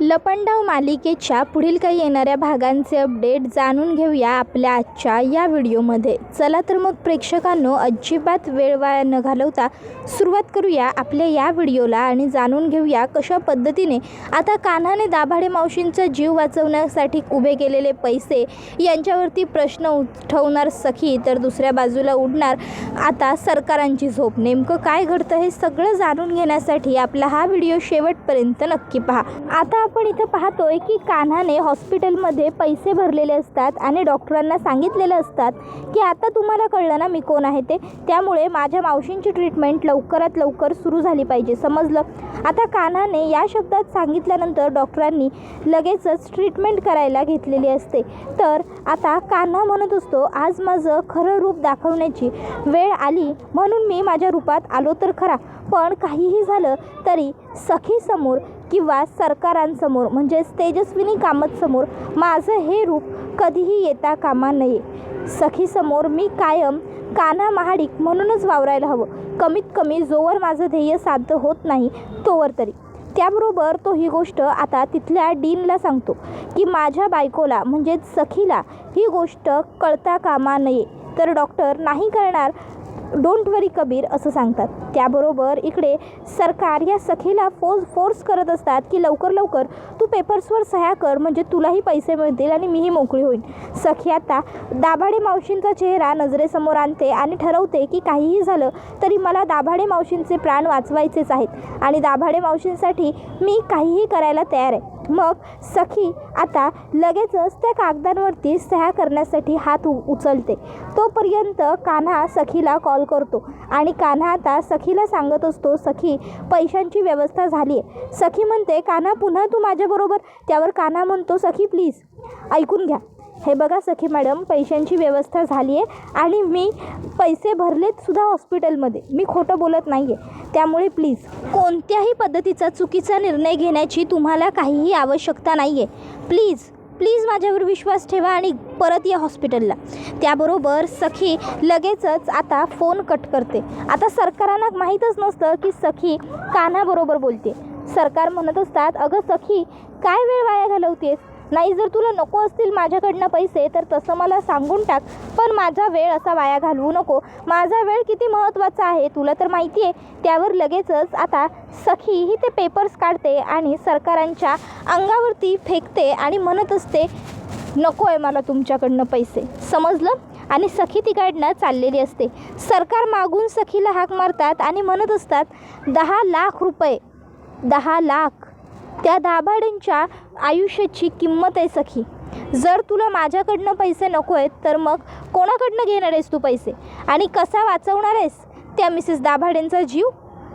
लपंडाव मालिकेच्या पुढील काही येणाऱ्या भागांचे अपडेट जाणून घेऊया आपल्या आजच्या या व्हिडिओमध्ये. चला तर मग प्रेक्षकांनो अजिबात वेळ वाया न घालवता सुरुवात करूया आपल्या या व्हिडिओला आणि जाणून घेऊया कशा पद्धतीने आता कान्हाने दाभाडे मावशींचा जीव वाचवण्यासाठी उभे केलेले पैसे यांच्यावरती प्रश्न उठवणार सखी तर दुसऱ्या बाजूला उडणार आता सरकारांची झोप. नेमकं काय घडतं हे सगळं जाणून घेण्यासाठी आपला हा व्हिडिओ शेवटपर्यंत नक्की पहा. आता आपण इथं पाहतोय की कान्हाने हॉस्पिटलमध्ये पैसे भरलेले असतात आणि डॉक्टरांना सांगितलेलं असतात की आता तुम्हाला कळलं ना मी कोण आहे ते? त्यामुळे माझ्या मावशींची ट्रीटमेंट लवकरात लवकर सुरू झाली पाहिजे. समजलं? आता कान्हाने या शब्दात सांगितल्यानंतर डॉक्टरांनी लगेचच ट्रीटमेंट करायला घेतलेली असते. तर आता कान्हा म्हणत असतो आज माझं खरं रूप दाखवण्याची वेळ आली म्हणून मी माझ्या रूपात आलो तर खरा. पण काहीही झालं तरी सखीसमोर किंवा सरकारांसमोर म्हणजेच तेजस्विनी कामतसमोर माझं हे रूप कधीही येता कामा नये. सखीसमोर मी कायम कान्हा महाडिक म्हणूनच वावरायला हवं. कमीत कमी जोवर माझं ध्येय साध्य होत नाही तोवर तरी. त्याबरोबर तो ही गोष्ट आता तिथल्या डीनला सांगतो की माझ्या बायकोला म्हणजेच सखीला ही गोष्ट कळता कामा नये. तर डॉक्टर नाही करणार डोंट वरी कबीर असं सांगतात. त्याबरोबर इकडे सरकार या सखीला फोर्स फोर्स करत असतात की लवकर लवकर तू पेपर्सवर सह्या कर म्हणजे तुलाही पैसे मिळतील आणि मीही मोकळी होईन. सखी आता दाभाडे मावशींचा चेहरा नजरेसमोर आणते आणि ठरवते की काहीही झालं तरी मला दाभाडे मावशींचे प्राण वाचवायचेच आहेत आणि दाभाडे मावशींसाठी मी काहीही करायला तयार आहे. मग सखी आता लगेचच त्या कागदांवरती सह्या करण्यासाठी हात उ उचलते. तोपर्यंत कान्हा सखीला कॉल करतो आणि कान्हा आता सखीला सांगत असतो सखी पैशांची व्यवस्था झाली आहे सखी म्हणते कान्हा पुन्हा तू माझ्याबरोबर त्यावर कान्हा म्हणतो सखी प्लीज ऐकून घ्या. हे बघा सखी मॅडम पैशांची व्यवस्था झाली आहे आणि मी पैसे भरलेत सुद्धा हॉस्पिटलमध्ये. मी खोटं बोलत नाही आहे त्यामुळे प्लीज कोणत्याही पद्धतीचा चुकीचा निर्णय घेण्याची तुम्हाला काहीही आवश्यकता नाही आहे प्लीज प्लीज माझ्यावर विश्वास ठेवा आणि परत या हॉस्पिटलला. त्याबरोबर सखी लगेचच आता फोन कट करते. आता सरकारांना माहीतच नसतं की सखी कान्हाबरोबर बोलते. सरकार म्हणत असतात अगं सखी काय वेळ वाया घालवतेस? नाही जर तुला नको असतील माझ्याकडनं पैसे तर तसं मला सांगून टाक. पण माझा वेळ असा वाया घालवू नको. माझा वेळ किती महत्त्वाचा आहे तुला तर माहिती आहे. त्यावर लगेचच आता सखी ही ते पेपर्स काढते आणि सरकारांच्या अंगावरती फेकते आणि म्हणत असते नको आहे मला तुमच्याकडनं पैसे. समजलं? आणि सखी तिकडनं चाललेली असते. सरकार मागून सखीला हाक मारतात आणि म्हणत असतात दहा लाख रुपये दहा लाख. त्या दाभाड्यांच्या आयुष्याची किंमत आहे सखी. जर तुला माझ्याकडनं पैसे नको आहेत तर मग कोणाकडनं घेणार आहेस तू पैसे? आणि कसा वाचवणार आहेस? त्या मिसेस दाभाडेंचा जीव?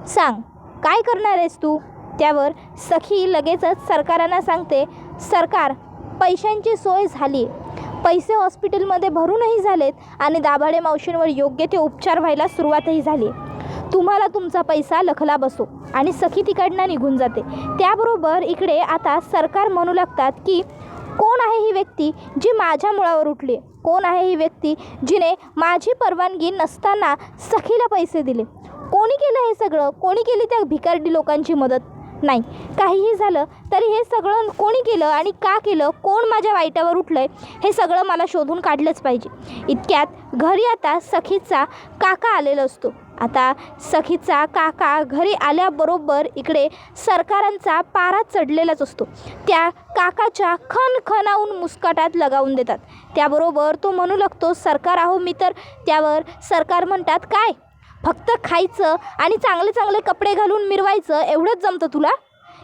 सांग काय करणार आहेस तू? त्यावर सखी लगेचच सरकारांना सांगते सरकार पैशांची सोय झाली पैसे हॉस्पिटलमध्ये भरूनही झालेत आणि दाभाडे मावशींवर योग्य ते उपचार व्हायला सुरुवातही झाली तुम्हाला तुमचा पैसा लखला बसो आणि सखी तिकडनं निघून जाते. त्याबरोबर इकडे आता सरकार म्हणू लागतात की कोण आहे ही व्यक्ती जी माझ्या मुळावर उठली? कोण आहे ही व्यक्ती जिने माझी परवानगी नसताना सखीला पैसे दिले? कोणी केलं हे सगळं? कोणी केली त्या भिकारडी लोकांची मदत? नाही. काहीही झालं तरी हे सगळं कोणी केलं आणि का केलं कोण माझ्या वाईटावर उठलं आहे हे सगळं मला शोधून काढलंच पाहिजे. इतक्यात घरी आता सखीचा काका आलेला असतो. आता सखीचा काका घरी आल्याबरोबर इकडे सरकारांचा पारा चढलेलाच असतो. त्या काकाच्या खनखनावून मुस्कटात लगावून देतात. त्याबरोबर तो म्हणू लागतो सरकार आहो मी तर त्यावर सरकार म्हणतात काय फक्त खायचं आणि चांगले चांगले कपडे घालून मिरवायचं एवढंच जमतं तुला?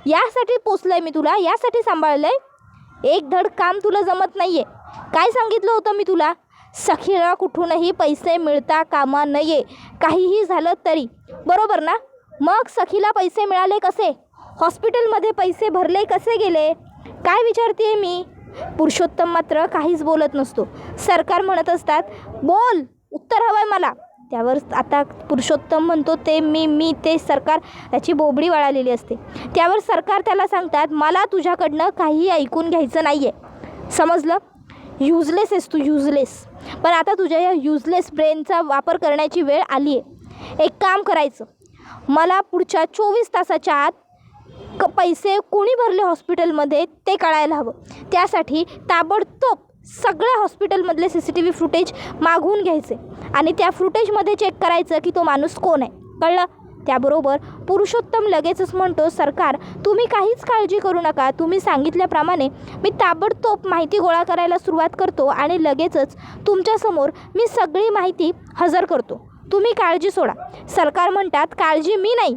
यासाठी पोचलं आहे मी तुला यासाठी सांभाळलं आहे एक धड काम तुला जमत नाही आहे काय सांगितलं होतं मी तुला? सखीला कुठूनही पैसे मिळता कामा नये. काहीही झालं तरी. बरोबर ना? मग सखीला पैसे मिळाले कसे? हॉस्पिटलमध्ये पैसे भरले कसे गेले? काय विचारते मी? पुरुषोत्तम मात्र काहीच बोलत नसतो. सरकार म्हणत असतात बोल उत्तर हवं आहे मला. त्यावर आता पुरुषोत्तम म्हणतो ते मी मी ते सरकार त्याची बोबडी वळालेली असते. त्यावर सरकार त्याला सांगतात मला तुझ्याकडनं काही ऐकून घ्यायचं नाही आहे समजलं? युजलेस आहेस तू युजलेस पण आता तुझ्या या युजलेस ब्रेनचा वापर करण्याची वेळ आली आहे एक काम करायचं. मला पुढच्या चोवीस तासाच्या आत क पैसे कोणी भरले हॉस्पिटलमध्ये ते कळायला हवं. त्यासाठी ताबडतोब सगळ्या हॉस्पिटलमधले C C T V footage मागवून घ्यायचे. आणि त्या फुटेजमध्ये चेक करायचं की तो माणूस कोण आहे. कळलं? त्याबरोबर पुरुषोत्तम लगेचच म्हणतो सरकार तुम्ही काहीच काळजी करू नका. तुम्ही सांगितल्याप्रमाणे मी ताबडतोब माहिती गोळा करायला सुरुवात करतो आणि लगेचच तुमच्यासमोर मी सगळी माहिती हजर करतो. तुम्ही काळजी सोडा. सरकार म्हणतात काळजी मी नाही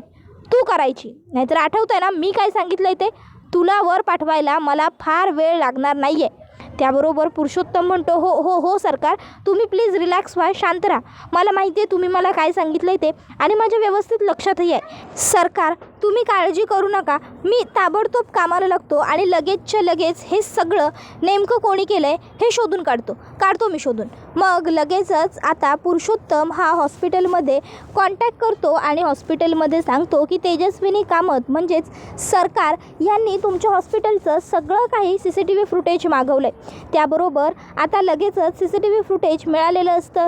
तू करायची. नाहीतर आठवतं आहे ना मी काय सांगितलं आहे ते? तुला वर पाठवायला मला फार वेळ लागणार नाही आहे त्याबरोबर पुरुषोत्तम म्हणतो हो हो हो सरकार तुम्ही प्लीज रिलॅक्स व्हा शांत राहा. मला माहिती आहे तुम्ही मला काय सांगितलं आहे ते आणि माझ्या व्यवस्थित लक्षातही आहे. सरकार तुम्ही काळजी करू नका. मी ताबडतोब कामाला लागतो आणि लगेचच्या लगेच हे सगळं नेमकं कोणी केलं आहे हे शोधून काढतो. काढतो मी शोधून. मग लगेचच आता पुरुषोत्तम हा हॉस्पिटलमध्ये कॉन्टॅक्ट करतो आणि हॉस्पिटलमध्ये सांगतो की तेजस्विनी कामत म्हणजेच सरकार यांनी तुमच्या हॉस्पिटलचं सगळं काही C C T V footage मागवलं आहे त्याबरोबर आता लगेचच C C T V footage मिळालेलं असतं.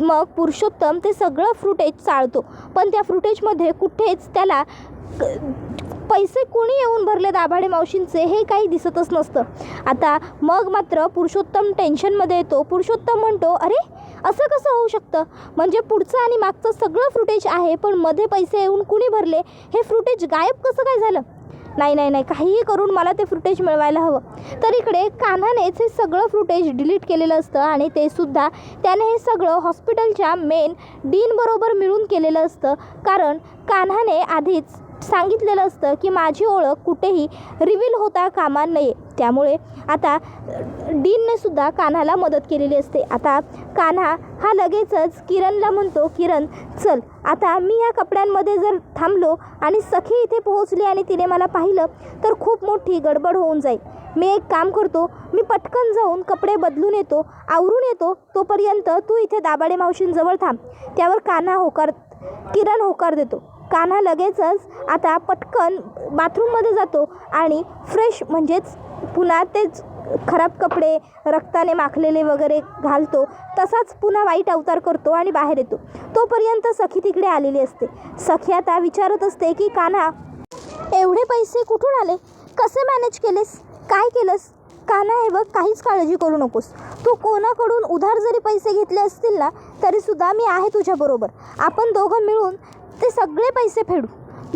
मग पुरुषोत्तम ते सगळं फुटेज चाळतो. पण त्या फुटेजमध्ये कुठेच त्याला क- पैसे कोणी येऊन भरले दाभाडे मावशींचे हे काही दिसतच नसतं. आता मग मात्र पुरुषोत्तम टेन्शनमध्ये येतो. पुरुषोत्तम म्हणतो अरे असं कसं होऊ शकतं? म्हणजे पुढचं आणि मागचं सगळं फुटेज आहे पण मध्ये पैसे येऊन कुणी भरले? हे फुटेज गायब कसं काय झालं? नाही नाही नाही काहीही करून मला ते फुटेज मिळवायला हवं. तर इकडे कान्हानेच हे सगळं फुटेज डिलीट केलेलं असतं आणि ते सुद्धा त्याने हे सगळं हॉस्पिटलच्या मेन डीनबरोबर मिळून केलेलं असतं. कारण कान्हाने आधीच सांगितलेलं असतं की माझी ओळख कुठेही रिव्हील होता कामा नये. त्यामुळे आता डीनने सुद्धा कान्हाला मदत केलेली असते. आता कान्हा हा लगेचच किरणला म्हणतो किरण चल आता मी या कपड्यांमध्ये जर थांबलो आणि सखी इथे पोहोचली आणि तिने मला पाहिलं तर खूप मोठी गडबड होऊन जाईल. मी एक काम करतो मी पटकन जाऊन कपडे बदलून येतो आवरून येतो तोपर्यंत तू इथे दाबाडे मावशींजवळ थांब. त्यावर कान्हा होकार किरण होकार देतो. कान्हा लगेचच आता पटकन बाथरूममध्ये जातो आणि फ्रेश म्हणजेच पुन्हा तेच खराब कपडे रक्ताने माखलेले वगैरे घालतो तसाच पुन्हा वाईट अवतार करतो आणि बाहेर येतो. तोपर्यंत सखी तिकडे आलेली असते. सखी आता विचारत असते की कान्हा एवढे पैसे कुठून आले? कसे मॅनेज केलेस? काय केलंस? कान्हा हे बघ काहीच काळजी करू नकोस. तू कोणाकडून उधार जरी पैसे घेतले असतील ना तरीसुद्धा मी आहे तुझ्याबरोबर आपण दोघं मिळून ते सगळे पैसे फेडू.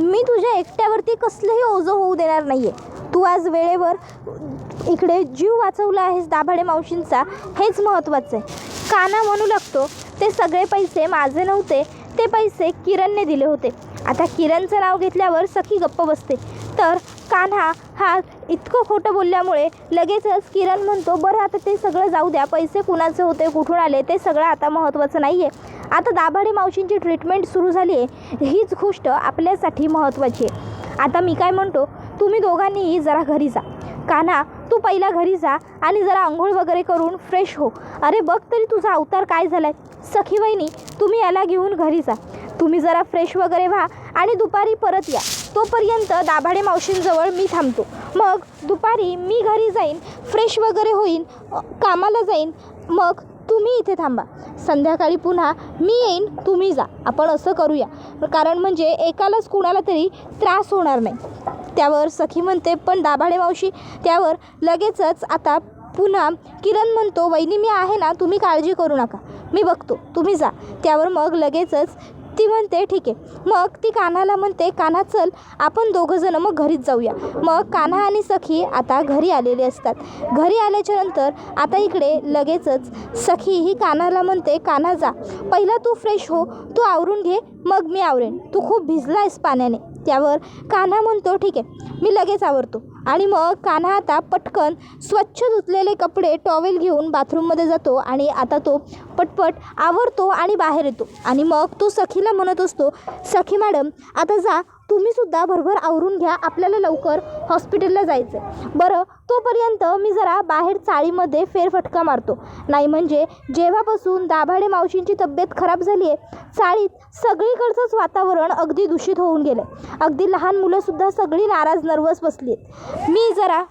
मी तुझ्या एकट्यावरती कसलंही ओझं होऊ देणार नाही आहे तू आज वेळेवर इकडे जीव वाचवला आहेस दाभाडे मावशींचा हेच महत्त्वाचं आहे. काना म्हणू लागतो ते सगळे पैसे माझे नव्हते ते पैसे किरणने दिले होते. आता किरणचं नाव घेतल्यावर सखी गप्प बसते. तर कान्हा हा इतकं खोटं बोलल्यामुळे लगेचच किरण म्हणतो बरं आता ते सगळं जाऊ द्या पैसे कुणाचे होते कुठून आले ते सगळं आता महत्त्वाचं नाही आहे आता दाभाडे मावशींची ट्रीटमेंट सुरू झाली आहे हीच गोष्ट आपल्यासाठी महत्त्वाची आहे. आता मी काय म्हणतो तुम्ही दोघांनीही जरा घरी जा. काना तू पहिला घरी जा आणि जरा आंघोळ वगैरे करून फ्रेश हो. अरे बघ तरी तुझा अवतार काय झाला आहे सखी वहिनी तुम्ही याला घेऊन घरी जा. तुम्ही जरा फ्रेश वगैरे व्हा आणि दुपारी परत या. तोपर्यंत दाभाडे मावशींजवळ मी थांबतो. मग दुपारी मी घरी जाईन फ्रेश वगैरे होईन कामाला जाईन. मग तुम्ही इथे थांबा. संध्याकाळी पुन्हा मी येईन तुम्ही जा. आपण असं करूया. कारण म्हणजे एकालाच कुणाला तरी त्रास होणार नाही. त्यावर सखी म्हणते पण दाभाडे मावशी त्यावर लगेचच आता पुन्हा किरण म्हणतो वहिनी मी आहे ना तुम्ही काळजी करू नका. मी बघतो. तुम्ही जा. त्यावर मग लगेचच ती म्हणते ठीक आहे. मग ती कान्हाला म्हणते कान्हा चल आपण दोघंजणं मग घरीच जाऊया. मग कान्हा आणि सखी आता घरी आलेले असतात. घरी आल्याच्यानंतर आता इकडे लगेचच सखी ही कान्हाला म्हणते कान्हा जा. पहिला तू फ्रेश हो तू आवरून घे मग मी आवरेन. तू खूप भिजला आहेस पाण्याने. त्यावर कान्हा म्हणतो ठीक आहे मी लगेच आवरतो. आणि मग कान्हा आता पटकन स्वच्छ धुतलेले कपडे टॉवेल घेऊन बाथरूममध्ये जातो आणि आता तो पटपट आवरतो आणि बाहेर येतो. आणि मग तो सखीला म्हणत असतो सखी मॅडम आता जा तुम्हीसुद्धा भरभर आवरून घ्या आपल्याला लवकर हॉस्पिटलला जायचं आहे बरं तोपर्यंत मी जरा बाहेर चाळीमध्ये फेरफटका मारतो. नाही म्हणजे जेव्हापासून दाभाडे मावशींची तब्येत खराब झाली आहे चाळीत सगळीकडचंच वातावरण अगदी दूषित होऊन गेलं आहे अगदी लहान मुलंसुद्धा सगळी नाराज नर्वस बसली आहेत मी जरा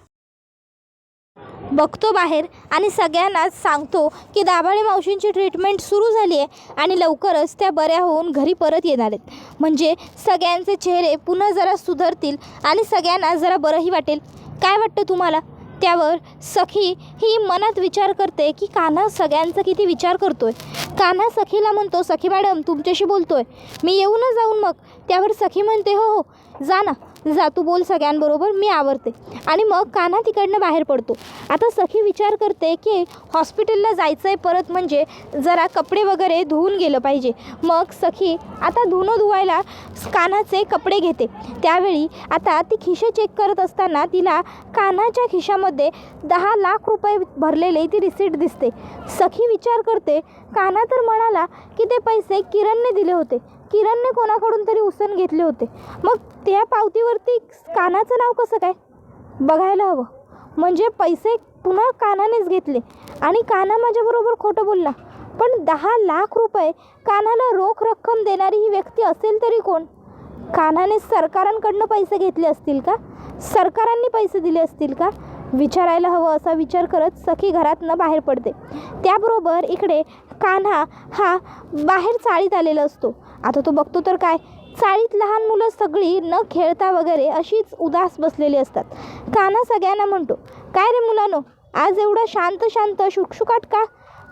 बघतो बाहेर आणि सगळ्यांनाच सांगतो की दाभाडे मावशींची ट्रीटमेंट सुरू झाली आहे आणि लवकरच त्या बऱ्या होऊन घरी परत येणार आहेत. म्हणजे सगळ्यांचे चेहरे पुन्हा जरा सुधारतील आणि सगळ्यांना जरा बरंही वाटेल. काय वाटतं तुम्हाला? त्यावर सखी ही मनात विचार करते की कान्हा सगळ्यांचा किती विचार करतोय. कान्हा सखीला म्हणतो सखी मॅडम तुमच्याशी बोलतोय. मी येऊ ना जाऊन मग. त्यावर सखी म्हणते हो हो जा ना. जा तू बोल सगळ्यांबरोबर मी आवरते. आणि मग कान्हा तिकडनं बाहेर पडतो. आता सखी विचार करते की हॉस्पिटलला जायचं आहे परत म्हणजे जरा कपडे वगैरे धुवून गेलं पाहिजे. मग सखी आता धुणं धुवायला कान्हाचे कपडे घेते. त्यावेळी आता ती खिशे चेक करत असताना तिला कान्हाच्या खिशामध्ये दहा लाख रुपये भरलेले ती रिसीट दिसते. सखी विचार करते कान्हा तर म्हणाला की ते पैसे किरणने दिले होते. किरणने कोणाकडून तरी उसण घेतले होते. मग त्या पावतीवरती कानाचं नाव कसं काय? बघायला हवं. म्हणजे पैसे पुन्हा कानानेच घेतले. आणि काना माझ्याबरोबर खोटं बोलला. पण दहा लाख रुपये कानाला रोख रक्कम देणारी ही व्यक्ती असेल तरी कोण? कानाने सरकारांकडनं पैसे घेतले असतील का? सरकारांनी पैसे दिले असतील का? विचारायला हवं असा विचार करत सखी घरातनं बाहेर पडते. त्याबरोबर इकडे कान्हा हा बाहेर चाळीत आलेला असतो. आता तो बघतो तर काय? चाळीत लहान मुलं सगळी न खेळता वगैरे अशीच उदास बसलेली असतात. कान्हा सगळ्यांना म्हणतो काय रे मुलांनो आज एवढं शांत शांत शुकशुकाट का?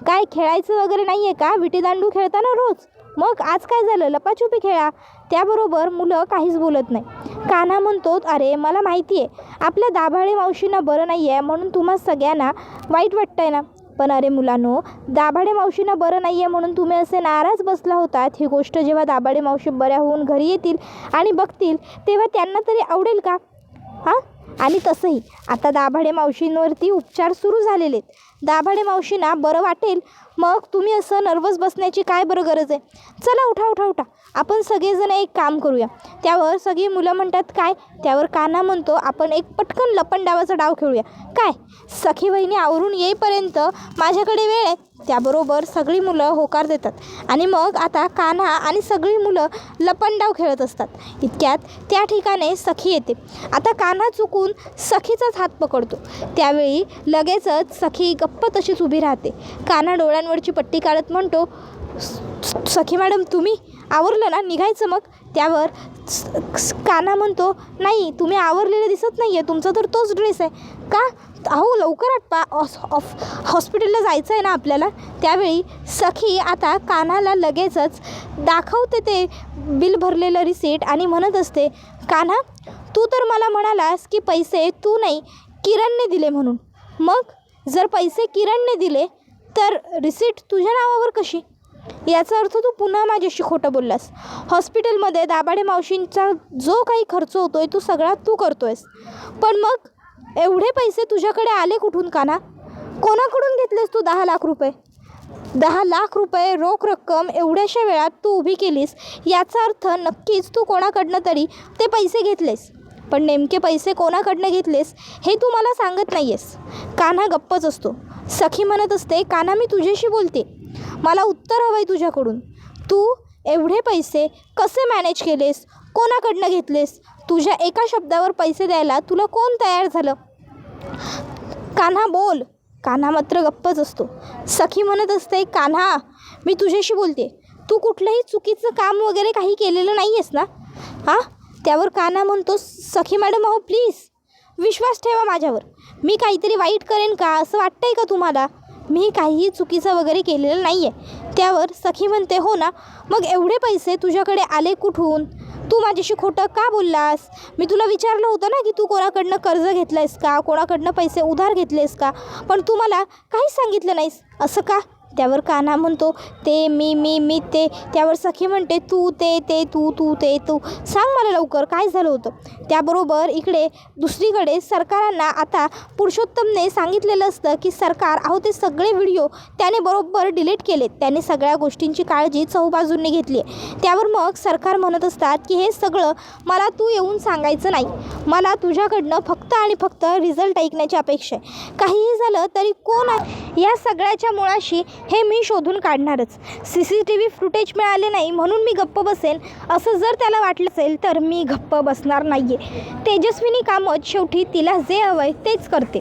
काय खेळायचं वगैरे नाही आहे का? विटीदांडू खेळताना रोज? मग आज काय झालं? लपाछुपी खेळा. त्याबरोबर मुलं काहीच बोलत नाही. कान्हा म्हणतो अरे मला माहिती आहे आपल्या दाभाडे मावशींना बरं नाही आहे म्हणून तुम्हा सगळ्यांना वाईट वाटतं आहे ना. पण अरे मुलांनो दाभाडे मावशींना बरं नाही आहे म्हणून तुम्ही असे नाराज बसला होतात. ही गोष्ट जेव्हा दाभाडे मावशी बऱ्या होऊन घरी येतील आणि बघतील तेव्हा त्यांना तरी आवडेल का? हां? आणि तसंही. आता दाभाडे मावशींवरती उपचार सुरू झालेले आहेत दाभाडे मावशींना बरं वाटेल मग तुम्ही असं नर्वस बसण्याची काय बरं गरज आहे? चला उठा उठा उठा. आपण सगळेजण एक काम करूया. त्यावर सगळी मुलं म्हणतात काय? त्यावर कान्हा म्हणतो आपण एक पटकन लपन डावाचा डाव खेळूया. काय? सखी वहिनी आवरून येईपर्यंत माझ्याकडे वेळ आहे. त्याबरोबर सगळी मुलं होकार देतात. आणि मग आता कान्हा आणि सगळी मुलं लपंडाव खेळत असतात. इतक्यात त्या ठिकाणी सखी येते. आता कान्हा चुकून सखीचाच हात पकडतो. त्यावेळी लगेचच सखी गप्प तशीच उभी राहते. कान्हा डोळ्यांवरची पट्टी काढत म्हणतो सखी मॅडम तुम्ही आवरलं ना? निघायचं मग. त्यावर काना कान्हा म्हणतो नाही तुम्ही आवरलेलं दिसत नाही आहे तुमचा तर तोच ड्रेस आहे. का? अहो लवकर आटपा. ऑस ऑफ हॉस्पिटलला जायचं आहे ना आपल्याला? त्यावेळी सखी आता कान्हाला लगेचच दाखवते ते बिल भरलेलं रिसीट आणि म्हणत असते कान्हा तू तर मला म्हणालास की पैसे तू नाही किरणने दिले म्हणून. मग? जर पैसे किरणने दिले तर रिसीट तुझ्या नावावर कशी? याचा अर्थ तू पुन्हा माझ्याशी खोटं बोललास. हॉस्पिटलमध्ये दाभाडे मावशींचा जो काही खर्च होतो आहे तो सगळा तू करतो आहेस पण मग एवढे पैसे तुझ्याकडे आले कुठून काना? कोणाकडून घेतलेस तू दहा लाख रुपये? दहा लाख रुपये रोख रक्कम एवढ्याशा वेळात तू उभी केलीस याचा अर्थ नक्कीच तू कोणाकडनं तरी ते पैसे घेतलेस. पण नेमके पैसे कोणाकडनं घेतलेस हे तू मला सांगत नाही आहेस कान्हा गप्पच असतो. सखी म्हणत असते कान्हा मी तुझ्याशी बोलते. मला उत्तर हवं आहे तुझ्याकडून. तू एवढे पैसे कसे मॅनेज केलेस? कोणाकडनं घेतलेस? तुझ्या एका शब्दावर पैसे द्यायला तुला कोण तयार झालं? कान्हा बोल. कान्हा मात्र गप्पच असतो. सखी म्हणत असते कान्हा मी तुझ्याशी बोलते. तू कुठलंही चुकीचं काम वगैरे काही केलेलं नाही आहेस ना? हां? त्यावर कान्हा म्हणतो सखी मॅडम अहो प्लीज विश्वास ठेवा माझ्यावर. मी काहीतरी वाईट करेन का? असं वाटतंय का तुम्हाला? मी काहीही चुकीचं वगैरे केलेलं नाही आहे त्यावर सखी म्हणते हो ना मग एवढे पैसे तुझ्याकडे आले कुठून? तू माझ्याशी खोटं का बोललास? मी तुला विचारलं होतं ना की तू कोणाकडनं कर्ज घेतलं आहेस का? कोणाकडनं पैसे उधार घेतलेस का? पण तू मला काहीच सांगितलं नाहीस. असं का? त्यावर कान्हा म्हणतो ते मी मी मी ते. त्यावर सखी म्हणते तू ते ते तू तू ते तू. सांग मला लवकर काय झालं होतं? त्याबरोबर इकडे दुसरीकडे सरकारांना आता पुरुषोत्तमने सांगितलेलं असतं की सरकार अहो ते सगळे व्हिडिओ त्याने बरोबर डिलीट केले त्याने सगळ्या गोष्टींची काळजी चौबाजूंनी घेतली आहे. त्यावर मग सरकार म्हणत असतात की हे सगळं मला तू येऊन सांगायचं नाही. मला तुझ्याकडनं फक्त आणि फक्त रिझल्ट ऐकण्याची अपेक्षा आहे. काहीही झालं तरी कोण आहे या सगळ्याच्या मुळाशी हे मी शोधून काढणारच. C C T V footage मिळाले नाही म्हणून मी गप्प बसेन. असं जर त्याला वाटलं असेल तर मी गप्प बसणार नाही आहे तेजस्विनी कामत शेवटी तिला जे हवं आहे तेच करते.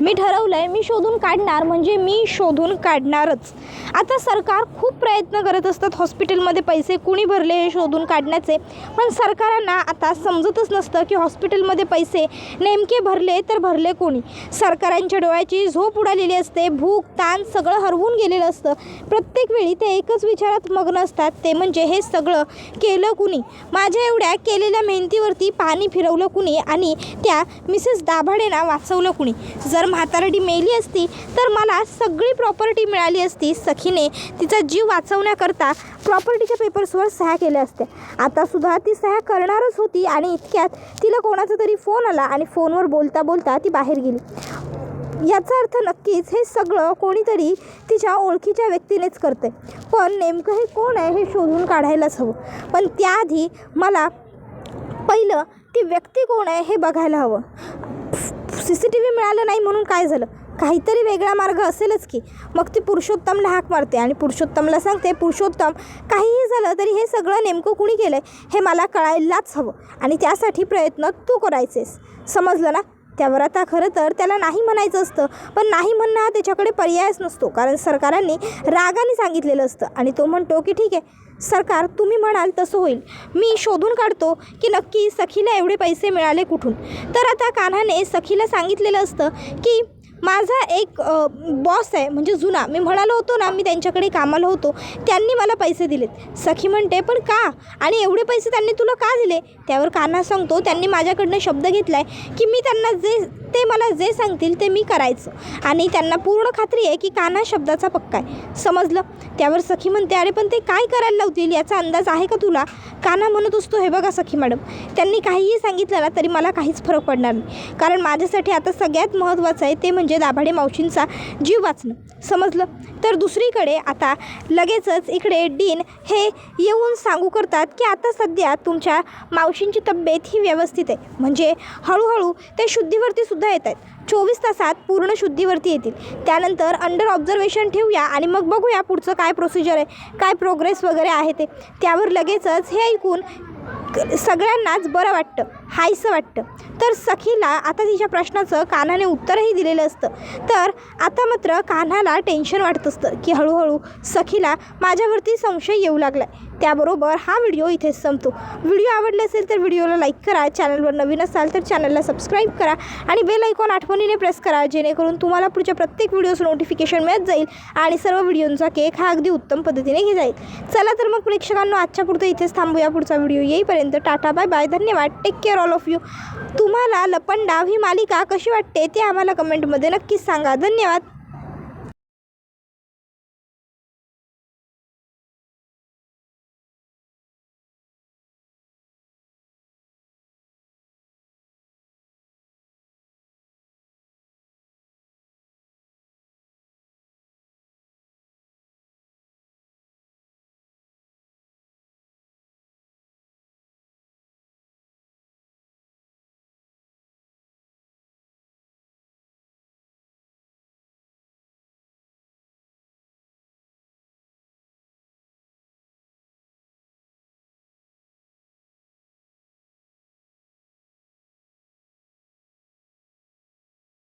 मी ठरवलं आहे मी शोधून काढणार म्हणजे मी शोधून काढणारच. आता सरकार खूप प्रयत्न करत असतात हॉस्पिटलमध्ये पैसे कुणी भरले हे शोधून काढण्याचे. पण सरकारांना आता समजतच नसतं की हॉस्पिटलमध्ये पैसे नेमके भरले तर भरले कोणी? सरकारांच्या डोळ्याची झोप उडालेली असते भू भूक ताण सगळं हरवून गेलेलं असतं. प्रत्येक वेळी ते एकच विचारात मग्न असतात. ते म्हणजे हे सगळं केलं कुणी? माझ्या एवढ्या केलेल्या मेहनतीवरती पाणी फिरवलं कुणी? आणि त्या मिसेस दाभाडेना वाचवलं कुणी? जर म्हातारडी मेली असती तर मला सगळी प्रॉपर्टी मिळाली असती. सखीने तिचा जीव वाचवण्याकरता प्रॉपर्टीच्या पेपर्सवर सह्या केल्या असत्या. आतासुद्धा ती सह्या करणारच होती आणि इतक्यात तिला कोणाचा तरी फोन आला आणि फोनवर बोलता बोलता ती बाहेर गेली. याचा अर्थ नक्कीच हे सगळं कोणीतरी तिच्या ओळखीच्या व्यक्तीनेच करते पण नेमकं हे कोण आहे हे शोधून काढायलाच हवं. पण त्याआधी मला पहिलं ती व्यक्ती कोण आहे हे बघायला हवं. सी सी टी व्ही मिळालं नाही म्हणून काय झालं? काहीतरी वेगळा मार्ग असेलच की. मग ती पुरुषोत्तमला हाक मारते आणि पुरुषोत्तमला सांगते पुरुषोत्तम काहीही झालं तरी हे सगळं नेमकं कुणी केलं आहे हे मला कळायलाच हवं आणि त्यासाठी प्रयत्न तू करायचेस. समजलं ना? त्यावर आता खरं तर त्याला नाही म्हणायचं असतं. पण नाही म्हणणं हा त्याच्याकडे पर्यायच नसतो. कारण सरकारांनी रागाने सांगितलेलं असतं. आणि तो म्हणतो की ठीक आहे सरकार तुम्ही म्हणाल तसं होईल. मी शोधून काढतो की नक्की सखीला एवढे पैसे मिळाले कुठून? तर आता कान्हाने सखीला सांगितलेलं असतं की माझा एक बॉस आहे म्हणजे जुना. मी म्हणालो होतो ना मी त्यांच्याकडे कामाला होतो त्यांनी मला पैसे दिलेत. सखी म्हणते पण का? आणि एवढे पैसे त्यांनी तुला का दिले? त्यावर कान्हा सांगतो त्यांनी माझ्याकडनं शब्द घेतला आहे की मी त्यांना जे ते मला जे सांगतील ते मी करायचं. आणि त्यांना पूर्ण खात्री आहे की कान्हा शब्दाचा पक्का आहे. समजलं? त्यावर सखी म्हणते अरे पण ते काय करायला लावतील? याचा अंदाज आहे का तुला? कान्हा म्हणत असतो हे बघा सखी मॅडम त्यांनी काहीही सांगितलं ना तरी मला काहीच फरक पडणार नाही. कारण माझ्यासाठी आता सगळ्यात महत्त्वाचं आहे ते म्हणजे दाभाडे मावशींचा जीव वाचणं. समजलं? तर दुसरीकडे आता लगेचच इकडे डीन हे येऊन सांगू करतात की आता सध्या तुमच्या मावशींची तब्येत ही व्यवस्थित आहे. म्हणजे हळूहळू ते शुद्धीवरती सुद्धा येत आहेत. चोवीस तासात पूर्ण शुद्धीवरती येतील. त्यानंतर अंडर ऑब्झर्वेशन ठेवूया आणि मग बघूया पुढचं काय प्रोसिजर आहे काय प्रोग्रेस वगैरे आहे ते. त्यावर लगेचच हे ऐकून सगळ्यांनाच बरं वाटतं हायसं वाटतं. तर सखीला आता तिच्या प्रश्नाचं कान्हाने उत्तरही दिलेलं असतं. तर आता मात्र कान्हाला टेन्शन वाटत असतं की हळूहळू सखीला माझ्यावरती संशय येऊ लागला आहे त्याबरोबर हा व्हिडिओ इथेच संपतो. व्हिडिओ आवडले असेल तर व्हिडिओला लाईक करा चॅनलवर नवीन असाल तर चॅनलला सबस्क्राईब करा आणि बेल ऐकॉन आठवणीने प्रेस करा जेणेकरून तुम्हाला पुढच्या प्रत्येक व्हिडिओचं नोटिफिकेशन मिळत जाईल आणि सर्व व्हिडिओंचा केक हा अगदी उत्तम पद्धतीने घे जाईल चला तर मग प्रेक्षकांनो आजच्या पुरतं इथेच थांबूया. पुढचा व्हिडिओ येईपर्यंत. Tata bye bye. धन्यवाद. Take care all of you तुम्हाला लपंडाव ही मालिका कशी वाटते ते आम्हाला कमेंटमध्ये नक्कीच सांगा. धन्यवाद.